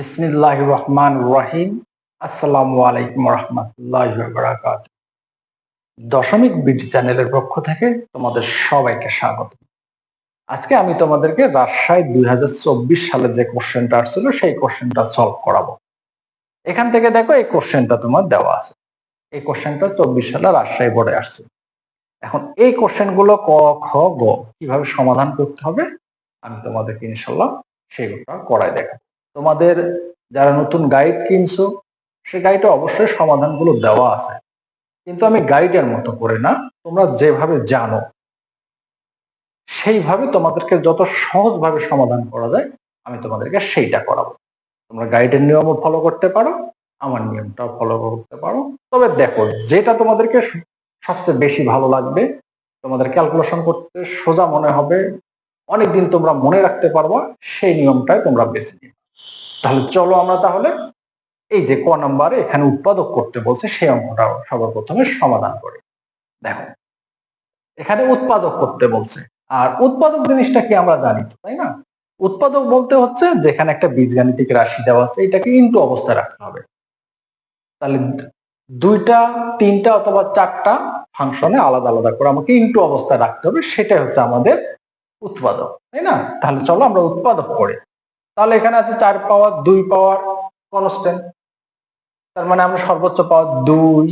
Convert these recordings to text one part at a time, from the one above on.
বিসমিল্লাহ রহমান রহিম। আসসালামু আলাইকুম রহমতুল্লাহ বারাকাত দশমিক বিডি চ্যানেলের পক্ষ থেকে তোমাদের সবাইকে স্বাগত। আজকে আমি তোমাদেরকে রাজশাহী দুই হাজার চব্বিশ সালে যে কোশ্চেনটা আসছিল, সেই কোশ্চেনটা সলভ করাবো। এখান থেকে দেখো এই কোশ্চেনটা তোমার দেওয়া আছে। এই কোশ্চেনটা চব্বিশ সালে রাজশাহী বোর্ডে আসছে। এখন এই কোশ্চেনগুলো ক, খ, গ কীভাবে সমাধান করতে হবে, আমি তোমাদেরকে ইনশাল্লাহ সেগুলো করাই দেখাবো। তোমাদের যারা নতুন গাইড কিনছো, সে গাইডে অবশ্যই সমাধানগুলো দেওয়া আছে। কিন্তু আমি গাইডের মতো করে না, তোমরা যেভাবে জানো, সেইভাবে তোমাদেরকে যত সহজভাবে সমাধান করা যায়, আমি তোমাদেরকে সেইটা করাবো। তোমরা গাইডের নিয়মও ফলো করতে পারো, আমার নিয়মটাও ফলো করতে পারো। তবে দেখো, যেটা তোমাদেরকে সবচেয়ে বেশি ভালো লাগবে, তোমাদের ক্যালকুলেশন করতে সোজা মনে হবে, অনেকদিন তোমরা মনে রাখতে পারবা, সেই নিয়মটাই তোমরা বেছে নিবে। তাহলে চলো আমরা তাহলে এই যে ক নাম্বারে এখানে উৎপাদক করতে বলছে, সেই অঙ্কটা সবার প্রথমে সমাধান করি। দেখো, এখানে উৎপাদক করতে বলছে। আর উৎপাদক জিনিসটা কি আমরা জানি তো, তাই না? উৎপাদক বলতে হচ্ছে যেখানে একটা বীজগাণিতিক রাশি দেওয়া আছে, এটাকে ইন্টু অবস্থায় রাখতে হবে। তাহলে দুইটা, তিনটা অথবা চারটা ফাংশনে আলাদা আলাদা করে আমাকে ইন্টু অবস্থায় রাখতে হবে, সেটাই হচ্ছে আমাদের উৎপাদক, তাই না? তাহলে চলো আমরা উৎপাদক করি। তাহলে এখানে আছে চার পাওয়ার, দুই পাওয়ার কনস্ট্যান্ট তার মানে আমরা সর্বোচ্চ পাওয়ার দুই,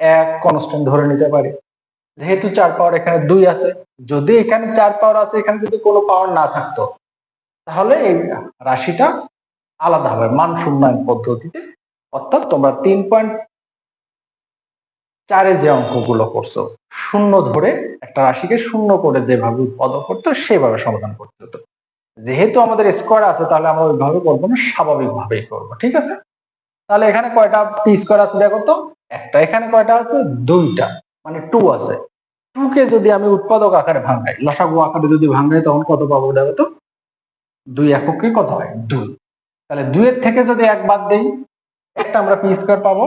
এক কনস্ট্যান্ট ধরে নিতে পারি। যেহেতু চার পাওয়ার এখানে দুই আছে, যদি এখানে চার পাওয়ার আছে, এখানে যদি কোনো পাওয়ার না থাকতো, তাহলে এই রাশিটা আলাদা হবে, মান শূন্যায়ন পদ্ধতিতে। অর্থাৎ তোমরা তিন পয়েন্ট চারে যে অঙ্কগুলো করছ, শূন্য ধরে একটা রাশিকে শূন্য করে যেভাবে উৎপাদন করতো, সেভাবে সমাধান করতে হতো। যেহেতু আমাদের স্কোয়ার আছে, তাহলে আমরা ওইভাবে করব না স্বাভাবিক ভাবেই করব, ঠিক আছে? তাহলে এখানে কয়টা পি স্কোয়ার আছে দেখো তো? একটা, এখানে কয়টা আছে? দুইটা মানে টু আছে। টু কে যদি আমি উৎপাদক আকারে ভাঙাই, লসাগু আকারে যদি ভাঙাই, তখন কত পাবো দেখো তো? দুই এককে কত হয়? দুই। তাহলে দুইয়ের থেকে যদি এক বাদ দেই, একটা আমরা পি স্কোয়ার পাবো।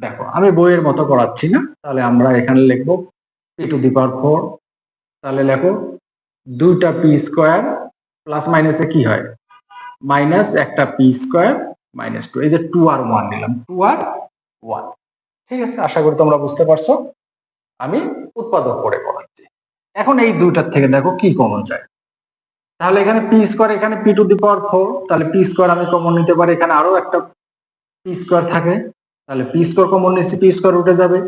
দেখো, আমি বইয়ের মতো করাচ্ছি না, তাহলে আমরা এখানে লিখব P to the power four তাহলে লেখো, দুইটা পি স্কোয়ার প্লাস মাইনাসে কি হয়? মাইনাস একটা পি স্কোয়ার মাইনাস টু এই যে টু আর ওয়ান নিলাম টু আর ওয়ান ঠিক আছে, আশা করি তোমরা বুঝতে পারছ। আমি উৎপাদক করে করাচ্ছি এখন এই দুইটার থেকে দেখো কি কমন যায় তাহলে এখানে পি স্কোয়ার এখানে P to the power four তাহলে পি স্কোয়ার আমি কমন নিতে পারি। এখানে আরও একটা পি স্কোয়ার থাকে। তাহলে পি স্কোয়ার কমন নিচ্ছি পি স্কোয়ার উঠে যাবে।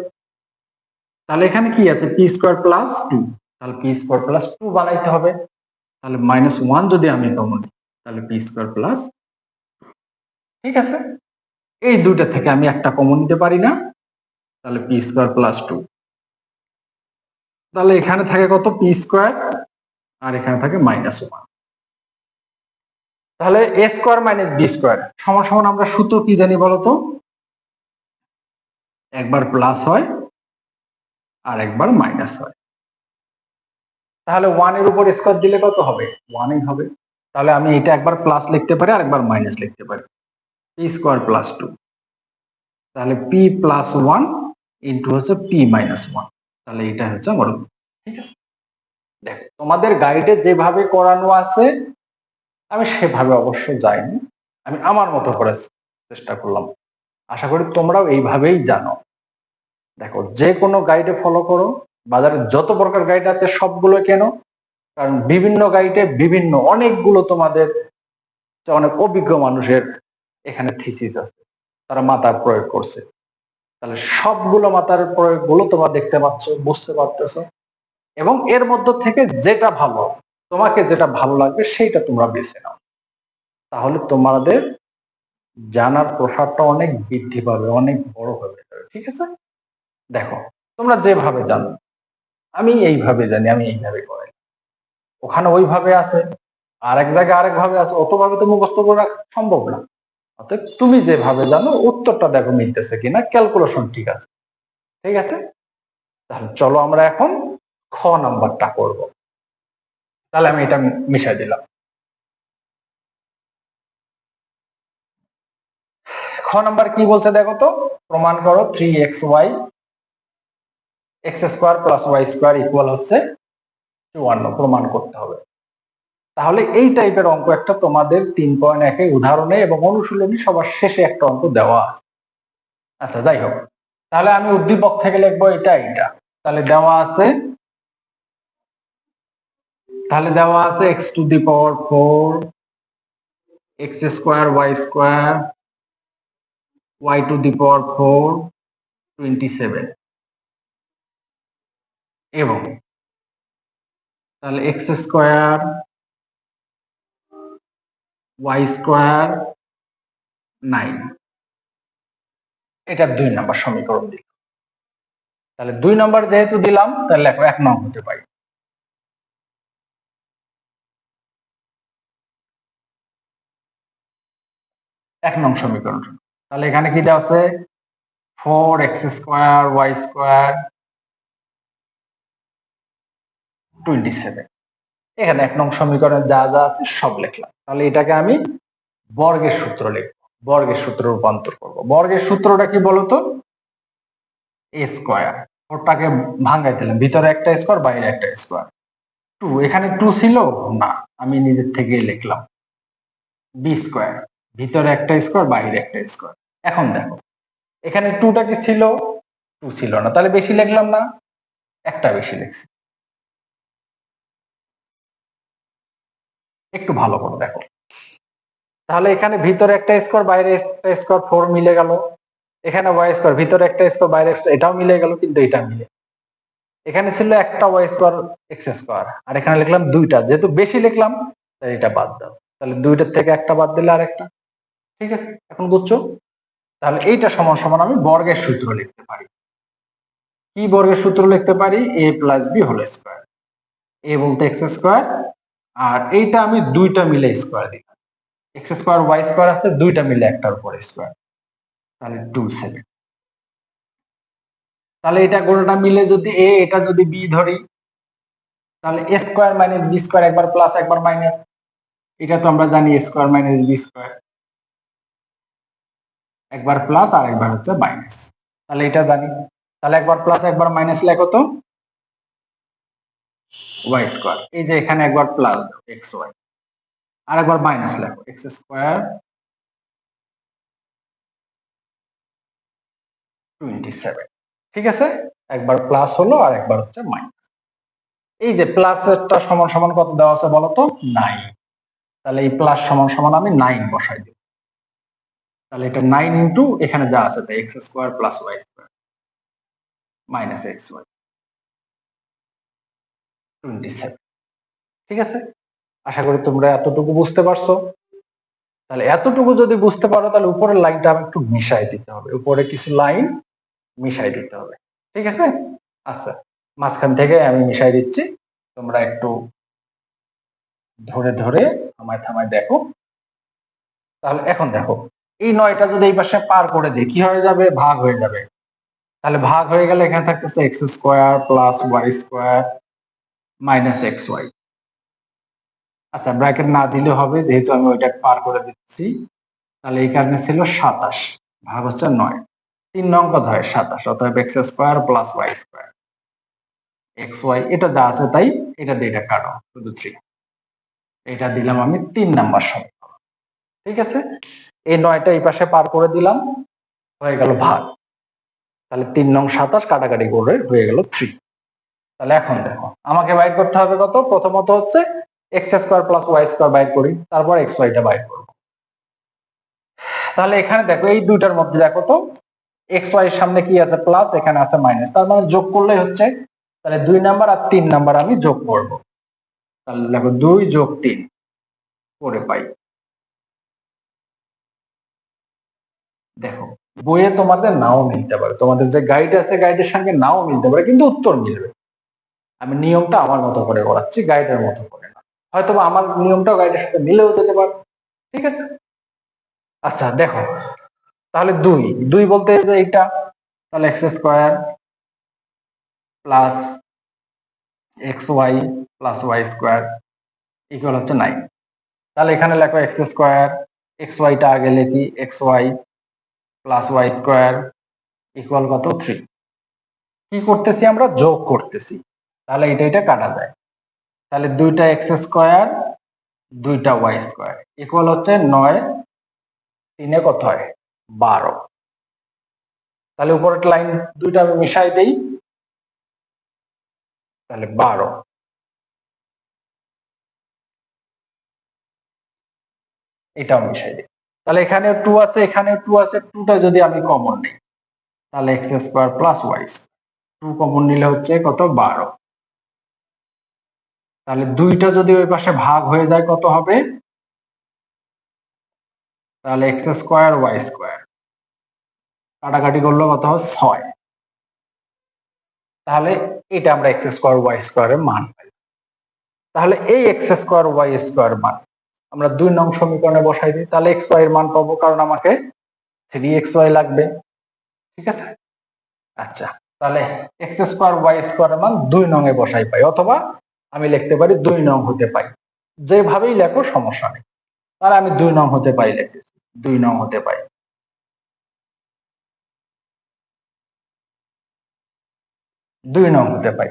তাহলে এখানে কি আছে? পি স্কোয়ার প্লাস টু তাহলে পি স্কোয়ার প্লাস টু বানাইতে হবে। তাহলে মাইনাস ওয়ান যদি আমি কমন তাহলে পি স্কোয়ার প্লাস ঠিক আছে? এই দুইটা থেকে আমি একটা কমন নিতে পারি না, তাহলে পি স্কোয়ার প্লাস টু তাহলে এখানে থাকে কত? পি স্কোয়ার আর এখানে থাকে মাইনাস ওয়ান তাহলে A square minus B square সমান সমান আমরা সূত্র কি জানি বলতো? একবার প্লাস হয়, আর একবার মাইনাস হয়। তাহলে ওয়ানের উপর স্কোয়ার দিলে কত হবে? ওয়ানই হবে। তাহলে আমি এটা একবার প্লাস লিখতে পারি আর একবার মাইনাস লিখতে পারি। পি স্কোয়ার প্লাস টু তাহলে পি প্লাস ওয়ান ইন্টু হচ্ছে পি মাইনাস ওয়ান তাহলে এটা হচ্ছে আমার। ঠিক আছে? দেখো, তোমাদের গাইডে যেভাবে করানো আছে, আমি সেভাবে অবশ্য যাইনি। আমি আমার মতো করে চেষ্টা করলাম। আশা করি তোমরাও এইভাবেই জানো। দেখো, যে কোনো গাইডে ফলো করো। বাজারে যত প্রকার গাইড আছে, সবগুলো কেন? কারণ বিভিন্ন গাইডে বিভিন্ন, অনেকগুলো তোমাদের অনেক অভিজ্ঞ মানুষের এখানে থিসিস আছে। তারা মাথার প্রয়োগ করছে। তাহলে সবগুলো মাথার প্রয়োগগুলো তোমরা দেখতে পাচ্ছ, বুঝতে পারতেছো। এবং এর মধ্য থেকে যেটা ভালো, তোমাকে যেটা ভালো লাগবে, সেইটা তোমরা বেছে নাও। তাহলে তোমাদের জানার প্রসারটা অনেক বৃদ্ধি পাবে, অনেক বড় হবে। ঠিক আছে? দেখো, তোমরা যেভাবে জানো। আমি এইভাবে জানি, আমি এইভাবে করাই ওখানে ওইভাবে আছে আর এক জায়গায় আরেক ভাবে আছে, অতভাবে তো মুখস্থ করে রাখা সম্ভব না। অতএব তুমি যেভাবে জানো, উত্তরটা দেখো মিলতেছে কিনা ক্যালকুলেশন ঠিক আছে। ঠিক আছে? তাহলে চলো আমরা এখন খ নাম্বারটা করব। তাহলে আমি এটা মিশাই দিলাম। খ নাম্বার কি বলছে দেখো তো? প্রমাণ করো three X Y X square plus Y square equal হচ্ছে চুয়ান্ন, প্রমাণ করতে হবে। তাহলে এই টাইপের অঙ্ক একটা তোমাদের তিন পয়েন্ট একে উদাহরণে এবং অনুশীলনী সবার শেষে একটা অঙ্ক দেওয়া আছে। আচ্ছা যাই হোক। তাহলে আমি উদ্দীপক থেকে লিখব এটা এটা তাহলে দেওয়া আছে, তাহলে দেওয়া আছে X to the power four X square Y square Y to the power four twenty seven এবং তাহলে X square Y square nine এটা দুই নাম্বার সমীকরণ দিলাম। তাহলে দুই নাম্বার যেহেতু দিলাম, তাহলে এক নং হতে পারি। এক নং সমীকরণ। তাহলে এখানে কি দেওয়া আছে? Four X square Y square twenty seven এখানে এক নং সমীকরণে যা যা আছে সব লিখলাম। তাহলে এটাকে আমি বর্গের সূত্র লিখব। বর্গের সূত্র রূপান্তর করব। বর্গের সূত্রটা কি বলতো? এ স্কোয়ার। ফোরটাকে ভাঙাই দিলাম। ভিতরে একটা স্কোয়ার, বাইরে একটা স্কোয়ার। টু, এখানে টু ছিল? না। আমি নিজের থেকে লিখলাম। B square. ভিতরে একটা স্কোয়ার, বাইরে একটা স্কোয়ার। এখন দেখো, এখানে টুটা কি ছিল? টু ছিল না। তাহলে বেশি লিখলাম না? একটা বেশি লিখছি। একটু ভালো করে দেখো। তাহলে এখানে ভিতরে একটা স্কোর বাইরে একটা স্কোর ফোর মিলে গেল। এখানে ওয়াই স্কোয়ার ভিতরে একটা স্কোর বাইরে এটাও মিলে গেল, কিন্তু এটা মিলে। এখানে ছিল একটা ওয়াই স্কোয়ার এক্স স্কোয়ার আর এখানে লিখলাম দুইটা। যেহেতু বেশি লিখলাম, তাই এটা বাদ দাও। তাহলে দুইটার থেকে একটা বাদ দিলে আর একটা ঠিক আছে? এখন বুঝছ? তাহলে এইটা সমান সমান আমি বর্গের সূত্র লিখতে পারি। কি বর্গের সূত্র লিখতে পারি? A plus B whole square A বলতে এক্স স্কোয়ার আর এইটা আমি দুইটা মিলে স্কোয়ার দিলাম। এক্স স্কোয়ার ওয়াই স্কোয়ার আছে, দুইটা মিলে একটার উপর স্কোয়ার তাহলে টু সেভেন তাহলে এটা গোলটা মিলে যদি এ এটা যদি বি ধরি, তাহলে A square minus B square একবার প্লাস একবার মাইনাস এটা তো আমরা জানি স্কোয়ার মাইনাস বি স্কোয়ার একবার প্লাস আর একবার হচ্ছে মাইনাস তাহলে এটা জানি। তাহলে একবার প্লাস একবার মাইনাস লেখো তো। ওয়াই স্কোয়ার এই যে এখানে একবার প্লাস এক্স ওয়াই আর একবার মাইনাস লেখো এক্স স্কোয়ার টোয়েন্টি সেভেন ঠিক আছে? একবার প্লাস হলো আর একবার হচ্ছে মাইনাস এই যে প্লাসেরটা সমান সমান কত দেওয়া আছে বলো তো নাইন তাহলে এই প্লাস সমান সমান আমি নাইন বসাই দিব। তাহলে এটা নাইন ইন্টু এখানে যা আছে তাই X square plus Y square minus X Y twenty seven ঠিক আছে? আশা করি তোমরা এতটুকু বুঝতে পারছ। তাহলে এতটুকু যদি বুঝতে পারো, তাহলে উপরের লাইনটা আমি একটু মিশাই দিতে হবে। উপরে কিছু লাইন মিশাই দিতে হবে। ঠিক আছে? আচ্ছা মাঝখান থেকে আমি মিশাই দিচ্ছি। তোমরা একটু ধরে ধরে থামায় থামায় দেখো। তাহলে এখন দেখো, এই নয়টা যদি এই পাশে পার করে দিই, কি হয়ে যাবে? ভাগ হয়ে যাবে। তাহলে ভাগ হয়ে গেলে এখানে থাকতেছে X square plus Y square minus X Y আচ্ছা ব্র্যাকেট না দিলে হবে, যেহেতু আমি ওইটা পার করে দিচ্ছি, তাহলে এই কারণে ছিল সাতাশ, ভাগ হচ্ছে নয়। তিন নং কত হয় সাতাশ, অতএব X square plus Y square X Y এটা যা আছে তাই, এটা দিয়ে এটা কাটো, শুধু থ্রি এটা দিলাম আমি তিন নাম্বার সমীকরণ। ঠিক আছে? এই নয়টা এই পাশে পার করে দিলাম, হয়ে গেল ভাগ। তাহলে তিন নং সাতাশ কাটাকাটি করে হয়ে গেল থ্রি তাহলে এখন দেখো, আমাকে বাইর করতে হবে কত? প্রথমত হচ্ছে X square plus Y square বাইর করি, তারপর এক্স ওয়াইটা বাইর করব। তাহলে এখানে দেখো, এই দুইটার মধ্যে দেখো তো এক্স ওয়াই এর সামনে কি আছে? প্লাস এখানে আছে মাইনাস তার মানে যোগ করলেই হচ্ছে, তাহলে দুই নাম্বার আর তিন নাম্বার আমি যোগ করব। তাহলে দেখো, দুই যোগ তিন করে পাই। দেখো, বইয়ে তোমাদের নাও মিলতে পারে। তোমাদের যে গাইড আছে গাইডের সঙ্গে নাও মিলতে পারে, কিন্তু উত্তর মিলবে। আমি নিয়মটা আমার মতো করে করাচ্ছি গাইডের মতো করে না। হয়তো আমার নিয়মটাও গাইডের সাথে মিলেও যেতে পারে। ঠিক আছে? আচ্ছা দেখো। তাহলে দুই। দুই বলতে যে এইটা, তাহলে X square plus X Y plus Y square equal হচ্ছে নাইন তাহলে এখানে লেখো এক্স স্কোয়ার এক্স ওয়াইটা আগে লিখি X Y plus Y square equal কত? থ্রি কি করতেছি আমরা? যোগ করতেছি। তাহলে এটা এটা কাটা যায়। তাহলে দুইটা এক্স স্কোয়ার, দুইটা ওয়াই স্কোয়ার। ইকুয়াল হচ্ছে নয়, তিনে কত হয়? বারো। তাহলে উপরের লাইন দুইটা আমি মিশাই দেই। তাহলে বারো। এটাও মিশাই দিই। তাহলে এখানে টু আছে এখানে টু আছে টুটা যদি আমি কমন নিই, তাহলে X square plus Y two common নিলে হচ্ছে কত? বারো। তাহলে দুইটা যদি ওই পাশে ভাগ হয়ে যায়, কত হবে? তাহলে এক্স স্কোয়ার, ওয়াই স্কোয়ার। কাটাকাটি করল কত হবে? ছয়। তাহলে এটা আমরা এক্স স্কোয়ার, ওয়াই স্কোয়ারের মান পাই। তাহলে এই এক্স স্কোয়ার, ওয়াই স্কোয়ার মান, আমরা দুই নং সমীকরণে বসাই দিই। তাহলে এক্স ওয়াই এর মান পাবো কারণ আমাকে থ্রি এক্স ওয়াই লাগবে। ঠিক আছে? আচ্ছা তাহলে এক্স স্কোয়ার, ওয়াই স্কোয়ারের মান দুই নং এ বসাই পাই, অথবা আমি লিখতে পারি দুই নং হতে পাই যেভাবেই লেখো, সমস্যা নেই। তাহলে আমি দুই নং হতে পাই লিখতেছি। দুই নং হতে পাই দুই নং হতে পাই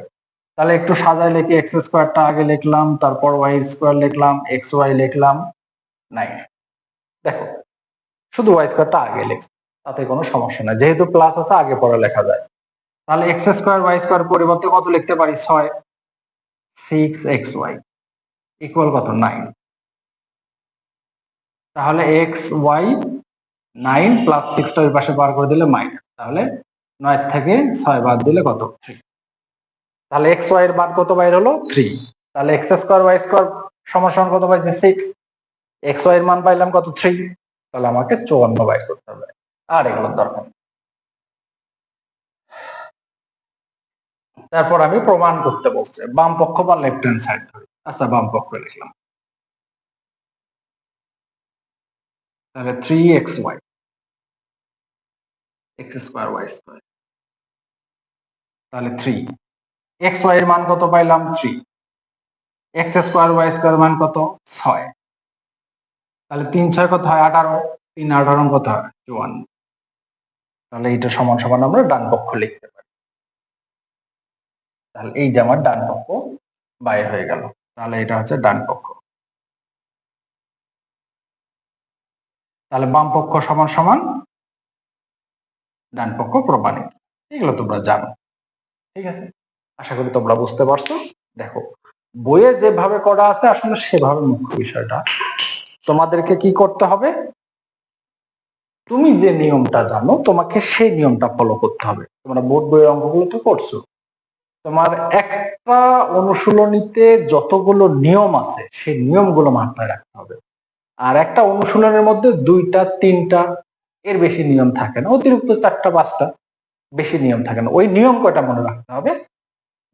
তাহলে একটু সাজাই লিখি এক্স স্কোয়ারটা আগে লিখলাম, তারপর ওয়াই স্কোয়ার লিখলাম, এক্স ওয়াই লিখলাম, নাই। দেখো, শুধু ওয়াই স্কোয়ারটা আগে লিখছি, তাতে কোনো সমস্যা নাই। যেহেতু প্লাস আছে, আগে পরে লেখা যায়। তাহলে এক্স স্কোয়ার, ওয়াই স্কোয়ার পরিবর্তে কত লিখতে পারি? ছয়। সিক্স এক্স ওয়াই ইকুয়াল কত? নাইন তাহলে এক্স ওয়াই নাইন প্লাস সিক্সটা ওই পাশে বার করে দিলে মাইনাস তাহলে নয় থেকে ছয় বাদ দিলে কত? থ্রি তাহলে এক্স ওয়াই এর মান কত বাইর হলো? থ্রি তাহলে এক্স স্কোয়ার ওয়াই স্কোয়ার সমান কত পাইছে? সিক্স এক্স ওয়াই এর মান পাইলাম কত? থ্রি তাহলে আমাকে চুয়ান্ন বাইর করতে হবে। আর এগুলোর দরকার নেই। তারপর আমি প্রমাণ করতে বলছে, বাম পক্ষ বা লেফট হ্যান্ড সাইড ধরে। আচ্ছা বাম পক্ষ লিখলাম। তাহলে three X Y X square Y square তাহলে থ্রি এক্স ওয়াই এর মান কত পাইলাম? Three X square Y square মান কত? ছয়। তাহলে তিন ছয় কত হয়? আঠারো। তিন আঠারো কত হয়? চুয়ান্ন। তাহলে এটা সমান সমান আমরা ডান পক্ষ লিখতে পারি। তাহলে এই যে আমার ডান পক্ষ বাইর হয়ে গেল। তাহলে এটা হচ্ছে ডান পক্ষ। তাহলে বাম পক্ষ সমান সমান ডান পক্ষ প্রমাণিত এগুলো তোমরা জানো। ঠিক আছে? আশা করি তোমরা বুঝতে পারছ। দেখো, বইয়ে যেভাবে করা আছে, আসলে সেভাবে মুখ্য বিষয়টা। তোমাদেরকে কি করতে হবে? তুমি যে নিয়মটা জানো, তোমাকে সেই নিয়মটা ফলো করতে হবে। তোমরা বোর্ড বইয়ের অঙ্কগুলো তো করছ। তোমার একটা অনুশীলনীতে যতগুলো নিয়ম আছে, সেই নিয়মগুলো মাথায় রাখতে হবে। আর একটা অনুশীলনের মধ্যে দুইটা, তিনটা, এর বেশি নিয়ম থাকে না। অতিরিক্ত চারটা, পাঁচটা বেশি নিয়ম থাকে না। ওই নিয়ম কয়টা মনে রাখতে হবে?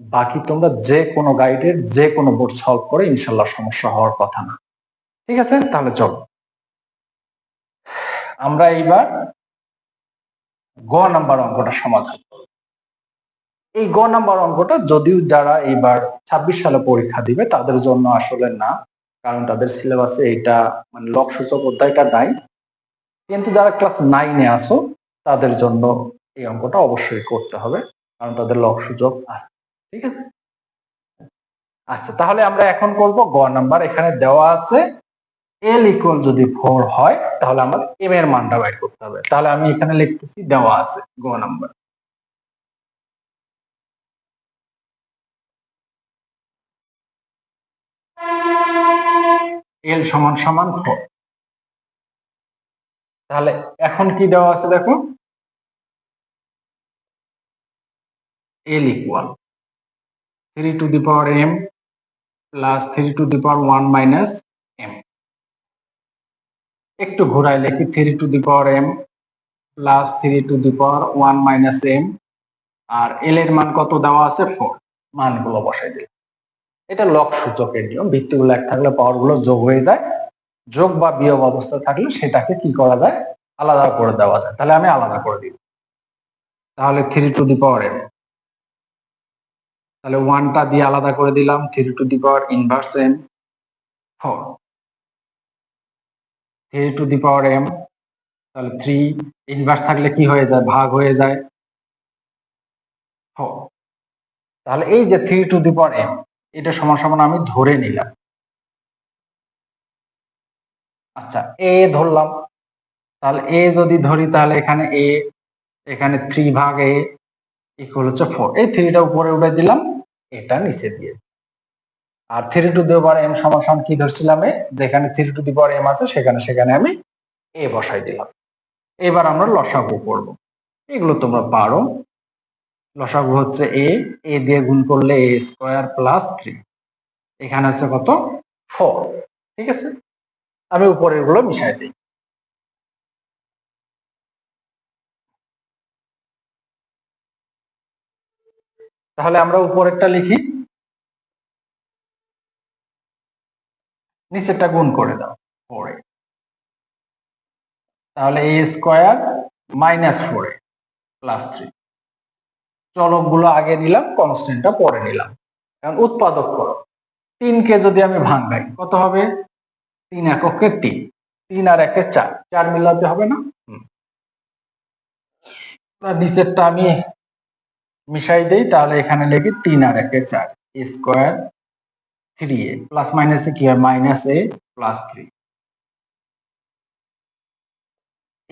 বাকি তোমরা যে কোনো গাইডের যে কোনো বোর্ড সলভ করে ইনশাল্লাহ সমস্যা হওয়ার কথা না। ঠিক আছে? তাহলে চলো। আমরা এইবার গ নাম্বার অঙ্কটা সমাধান এই গ নাম্বার অঙ্কটা যদিও যারা এইবার ছাব্বিশ সালে পরীক্ষা দিবে, তাদের জন্য আসলে না, কারণ তাদের সিলেবাসে এটা মানে লক সূচক অধ্যায়টা নাই। কিন্তু যারা ক্লাস নাইনে আসো তাদের জন্য এই অঙ্কটা অবশ্যই করতে হবে, কারণ তাদের লক সূচক আছে, ঠিক আছে? আচ্ছা তাহলে আমরা এখন করব গ নাম্বার, এখানে দেওয়া আছে এল ইকুয়াল যদি ফোর হয়, তাহলে আমার এম এর মানটা বাইর করতে হবে। তাহলে আমি এখানে লিখতেছি দেওয়া আছে গ নাম্বার। এল সমান সমান তাহলে এখন কি দেওয়া আছে দেখো? L equal three to the power M plus three to the power one minus M একটু ঘোরাই লিখি three to the power M plus three to the power one minus M R L এর মান কত দেওয়া আছে? ফোর মানগুলো বসাই দিল এটা লক সূচকের নিয়ম। ভিত্তিগুলো এক থাকলে পাওয়ারগুলো যোগ হয়ে যায়। যোগ বা বিয়োগ অবস্থা থাকলে সেটাকে কি করা যায়? আলাদা করে দেওয়া যায়। তাহলে আমি আলাদা করে দিব তাহলে three to the power M তাহলে ওয়ানটা দিয়ে আলাদা করে দিলাম three to the power inverse M four three to the power M তাহলে থ্রি ইনভার্স থাকলে কি হয়ে যায়? ভাগ হয়ে যায়। ফোর তাহলে এই যে three to the power M এটা সমান সমান আমি ধরে নিলাম। আচ্ছা এ ধরলাম। তাহলে এ যদি ধরি, তাহলে এখানে এ, এখানে থ্রি ভাগ এ ইকুয়াল হচ্ছে ফোর এই থ্রিটা উপরে উঠে দিলাম, এটা নিচে দিয়ে। আর থ্রি টু দি এম সমান কি ধরছিলাম এ? যেখানে থ্রি টু দি এম আছে, সেখানে সেখানে আমি এ বসাই দিলাম। এবার আমরা লসাগু করব। এগুলো তোমরা পারো। লসাগু হচ্ছে এ এ দিয়ে গুণ করলে এ স্কোয়ার প্লাস থ্রি এখানে হচ্ছে কত? ফোর ঠিক আছে? আমি উপরেরগুলো মিশাই দিই। তাহলে আমরা উপরেরটা লিখি। নিচেরটা গুণ করে দাও ফোরে তাহলে এ স্কোয়ার মাইনাস ফোরে প্লাস থ্রি চলকগুলো আগে নিলাম কনস্ট্যান্টটা পরে নিলাম। কারণ উৎপাদক করো তিনকে যদি আমি ভাঙাই কত হবে? তিন এককে তিন। তিন আর একে চার। চার মিলাতে হবে না? নিচেরটা আমি মিশাই দেই তাহলে এখানে লিখি তিন আর একে চার। A square three a. Plus মাইনাসে কি হয়? Minus a plus three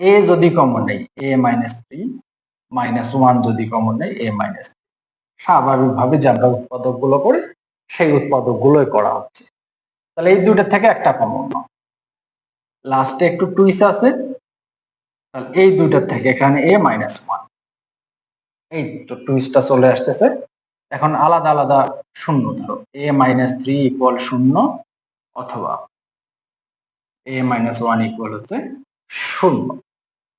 a যদি কমন নেই a minus three minus one যদি কমন নেই এ মাইনাস স্বাভাবিকভাবে যে আমরা উৎপাদকগুলো করি, সেই উৎপাদক গুলোই করা হচ্ছে। তাহলে এই দুটো থেকে একটা কমন নাও। লাস্টে একটু টুইস আছে। তাহলে এই দুইটার থেকে এখানে এ মাইনাস ওয়ান এই তো টুইসটা চলে আসতেছে। এখন আলাদা আলাদা শূন্য ধরো। এ মাইনাস থ্রি ইকুয়াল শূন্য অথবা এ মাইনাস ওয়ান ইকুয়াল হচ্ছে শূন্য।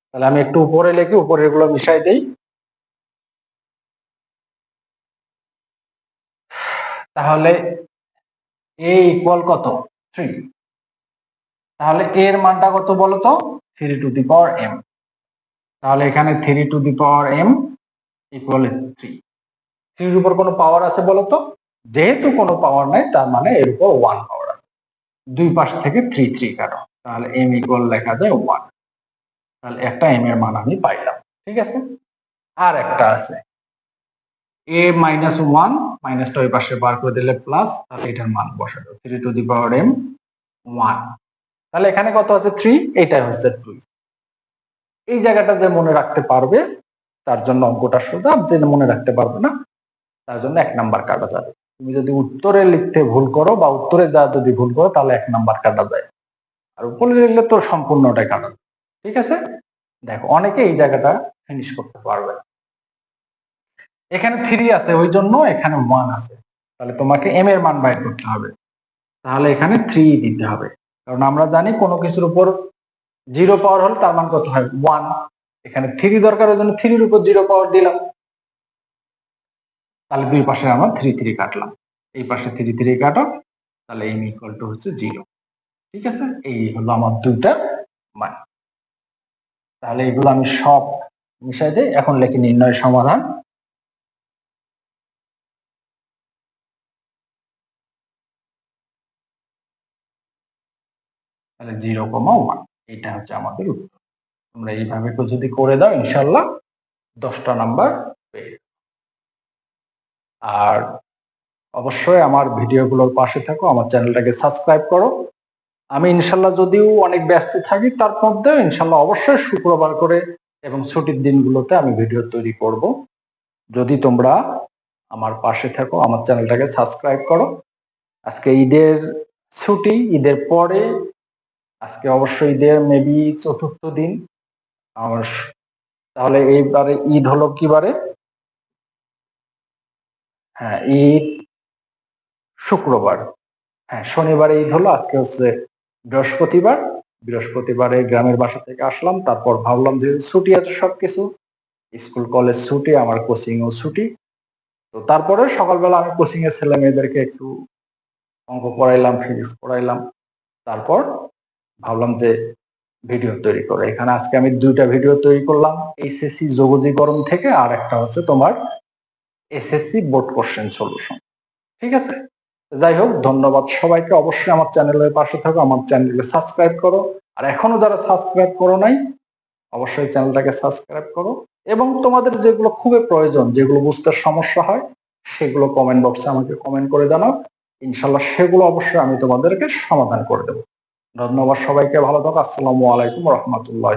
তাহলে আমি একটু উপরে লিখি উপরেরগুলো মিশাই দেই। তাহলে এ ইকুয়াল কত? থ্রি তাহলে এর মানটা কত বলো তো three to the power m তাহলে এখানে three to the power m equal three থ্রির উপর কোনো পাওয়ার আছে বলতো? যেহেতু কোনো পাওয়ার নাই, তার মানে এর উপর ওয়ান পাওয়ার আছে। দুই পাশ থেকে থ্রি থ্রি কাটো। তাহলে এম ইকুয়াল লেখা যায় ওয়ান তাহলে একটা এম এর মান আমি পাইলাম, ঠিক আছে? আর একটা আছে। এ মাইনাস ওয়ান মাইনাসটা ওই পাশে বার করে দিলে প্লাস তাহলে এটার মান বসাবো three to the power m one তাহলে এখানে কত আছে? থ্রি এটাই হচ্ছে টু এই জায়গাটা যে মনে রাখতে পারবে, তার জন্য অঙ্কটা সোজা, যে মনে রাখতে পারবে না, তার জন্য এক নাম্বার কাটা যাবে। তুমি যদি উত্তরে লিখতে ভুল করো বা উত্তরে যা যদি ভুল করো, তাহলে এক নাম্বার কাটা যায়। আর উপরে লিখলে তো সম্পূর্ণটাই কাটা যায়। ঠিক আছে? দেখো, অনেকে এই জায়গাটা ফিনিশ করতে পারবে। এখানে থ্রি আছে, ওই জন্য এখানে ওয়ান আছে। তাহলে তোমাকে এম এর মান বাইর করতে হবে। তাহলে এখানে থ্রি দিতে হবে। কারণ আমরা জানি কোনো কিছুর উপর জিরো পাওয়ার হলে তার মান কত হয়? ওয়ান এখানে থ্রি দরকার, ওই জন্য থ্রির উপর জিরো পাওয়ার দিলাম। তাহলে দুই পাশে আমরা থ্রি থ্রি কাটলাম। এই পাশে থ্রি থ্রি কাটো, তাহলে এম ইকুয়াল টু হচ্ছে জিরো ঠিক আছে? এই হলো আমার দুইটা মান। তাহলে এগুলো আমি সব মিশাই দিই। এখন লেখি নির্ণয় সমাধান। তাহলে জিরো কমা ওয়ান, এটা হচ্ছে আমাদের উত্তর। তোমরা এইভাবে যদি করে দাও, ইনশাল্লাহ দশটা নাম্বার পেয়ে আর অবশ্যই আমার ভিডিওগুলোর পাশে থাকো, আমার চ্যানেলটাকে সাবস্ক্রাইব করো। আমি ইনশাল্লাহ যদিও অনেক ব্যস্ত থাকি, তার মধ্যেও ইনশাল্লাহ অবশ্যই শুক্রবার করে এবং ছুটির দিনগুলোতে আমি ভিডিও তৈরি করব। যদি তোমরা আমার পাশে থাকো, আমার চ্যানেলটাকে সাবস্ক্রাইব করো। আজকে ঈদের ছুটি, ঈদের পরে আজকে অবশ্যই ঈদের মেবি চতুর্থ দিন। আমার তাহলে এইবারে ঈদ হলো কি বারে? হ্যাঁ ঈদ শুক্রবার। হ্যাঁ শনিবারে ঈদ হলো, আজকে হচ্ছে বৃহস্পতিবার, বৃহস্পতিবারে গ্রামের বাসা থেকে আসলাম, তারপর ভাবলাম যে ছুটি আছে সবকিছু, স্কুল, কলেজ ছুটি, আমার কোচিং ও ছুটি। তো তারপরে সকালবেলা আমি কোচিং এর ছেলে মেয়েদেরকে একটু অঙ্ক পড়াইলাম ফিজিক্স পড়াইলাম। তারপর ভাবলাম যে ভিডিও তৈরি করে। এখানে আজকে আমি দুইটা ভিডিও তৈরি করলাম এইচএসসি যোগজীকরণ থেকে, আর একটা হচ্ছে তোমার এসএসসি বোর্ড কোশ্চেন সলিউশন ঠিক আছে? যাই হোক, ধন্যবাদ সবাইকে। অবশ্যই আমার চ্যানেলের পাশে থাকো, আমার চ্যানেলকে সাবস্ক্রাইব করো। আর এখনও যারা সাবস্ক্রাইব করো নাই, অবশ্যই চ্যানেলটাকে সাবস্ক্রাইব করো। এবং তোমাদের যেগুলো খুবই প্রয়োজন, যেগুলো বুঝতে সমস্যা হয়, সেগুলো কমেন্ট বক্সে আমাকে কমেন্ট করে জানাও। ইনশাল্লাহ সেগুলো অবশ্যই আমি তোমাদেরকে সমাধান করে দেবো। ধন্যবাদ সবাইকে, ভালো থাকো। আসসালামু আলাইকুম রহমতুল্লাহ